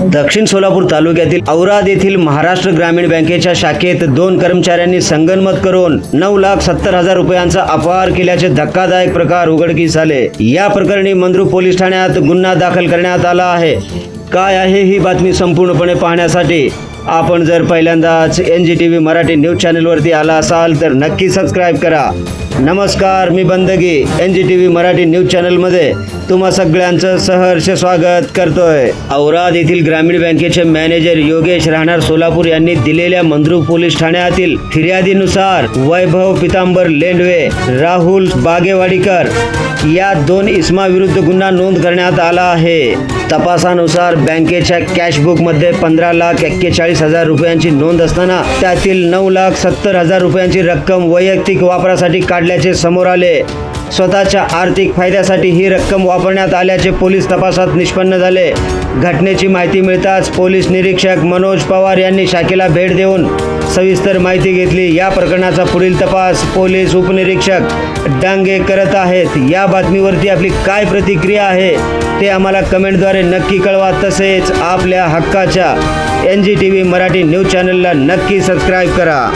दक्षिण सोलापूर तालुक्यातील औराद येथील महाराष्ट्र ग्रामीण बँकेच्या शाखेत दोन कर्मचाऱ्यांनी संगनमत करून नऊ लाख सत्तर हजार रुपयांचा अपहार केल्याचे धक्कादायक प्रकार उघडकीस आले. या प्रकरणी मंद्रू पोलीस ठाण्यात गुन्हा दाखल करण्यात आला आहे. काय आहे ही बातमी संपूर्णपणे पाहण्यासाठी आपण जर पहिल्यांदाच N G T V Marathi news चॅनलवरती आला असाल तर नक्की सबस्क्राईब करा. नमस्कार मी Bandagi N G T V Marathi news चॅनलमध्ये तुम्हा सगळ्यांचं सहर्ष स्वागत करतोय. औराद येथील ग्रामीण बँकेचे मॅनेजर योगेश राहणार सोलापूर यांनी दिलेल्या मंद्रू पोलीस ठाण्यातील फिर्यादीनुसार वैभव पितांबर लेंडवे राहुल बागेवाडीकर या दोन इसमाविरुद्ध गुन्हा नोंद करण्यात आला आहे. तपासानुसार बँकेच्या कॅशबुकमध्ये पंधरा लाख एक्केचाळीस हजार रुपयांची नोंद असताना त्यातील नऊ लाख सत्तर हजार रुपयांची रक्कम वैयक्तिक वापरासाठी काढल्याचे समोर आले. स्वतःच्या आर्थिक फायद्यासाठी ही रक्कम वापरण्यात आल्याचे पोलीस तपासात निष्पन्न झाले. घटनेची माहिती मिळताच पोलीस निरीक्षक मनोज पवार यांनी शाखेला भेट देऊन सविस्तर माहिती घेतली. या प्रकरणाचा पुढील तपास पोलीस उपनिरीक्षक डांगे करत आहेत. या बातमीवरती आपली काय प्रतिक्रिया आहे ते आम्हाला कमेंटद्वारे नक्की कळवा. तसेच आपल्या हक्काच्या N G T V Marathi news चॅनलला नक्की सबस्क्राईब करा.